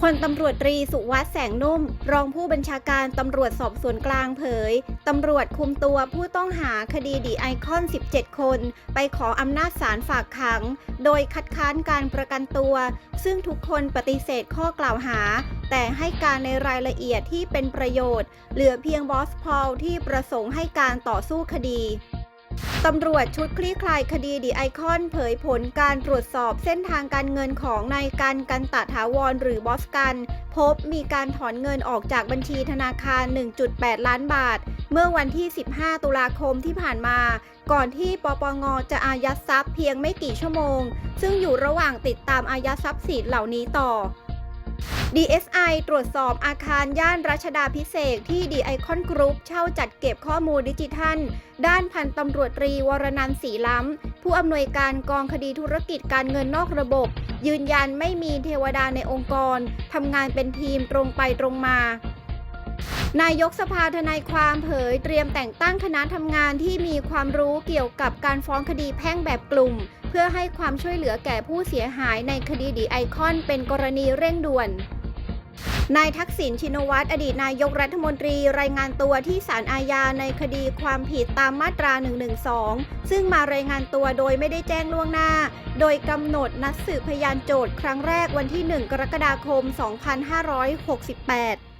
พลตำรวจตรีสุวัสด์แสงนุ่ม รองผู้บัญชาการตำรวจสอบสวนกลางเผย ตำรวจคุมตัวผู้ต้องหาคดีดีไอคอน 17 คน ไปขออำนาจศาลฝากขัง โดยคัดค้านการประกันตัว ซึ่งทุกคนปฏิเสธข้อกล่าวหา แต่ให้การในรายละเอียดที่เป็นประโยชน์ เหลือเพียงบอสพอลที่ประสงค์ให้การต่อสู้คดี ตำรวจชุดคลี่คลายคดีดีไอคอนเผยผลการตรวจสอบเส้นทางการเงินของนายกันกันตะถาวรหรือบอสกัน พบมีการถอนเงินออกจากบัญชีธนาคาร 1.8 ล้านบาท เมื่อวันที่ 15 ตุลาคมที่ผ่านมา ก่อนที่ปปงจะอายัดทรัพย์เพียงไม่กี่ชั่วโมง ซึ่งอยู่ระหว่างติดตามอายัดทรัพย์สินเหล่านี้ต่อ DSI ตรวจสอบอาคารย่านรัชดาพิเศษที่ดีไอคอนกรุ๊ปเช่าจัดเก็บข้อมูลดิจิทัล ด้านพันตำรวจตรีวรนันท์ศรีล้ำ ผู้อำนวยการกองคดีธุรกิจการเงินนอกระบบ ยืนยันไม่มีเทวดาในองค์กรทำงานเป็นทีมตรงไปตรงมานายกสภาทนายความเผยเตรียมแต่งตั้งคณะทำงานที่มีความรู้เกี่ยวกับการฟ้องคดีแพ่งแบบกลุ่ม เพื่อให้ความช่วยเหลือแก่ผู้เสียหายในคดีดีไอคอนเป็นกรณีเร่งด่วน นายทักษิณชินวัตรอดีตนายกรัฐมนตรีรายงานตัวที่ศาลอาญาในคดีความผิดตามมาตรา 112 ซึ่งมารายงานตัวโดยไม่ได้แจ้งล่วงหน้า โดยกำหนดนัดสืบพยานโจทย์ครั้งแรกวันที่ 1 กรกฎาคม 2568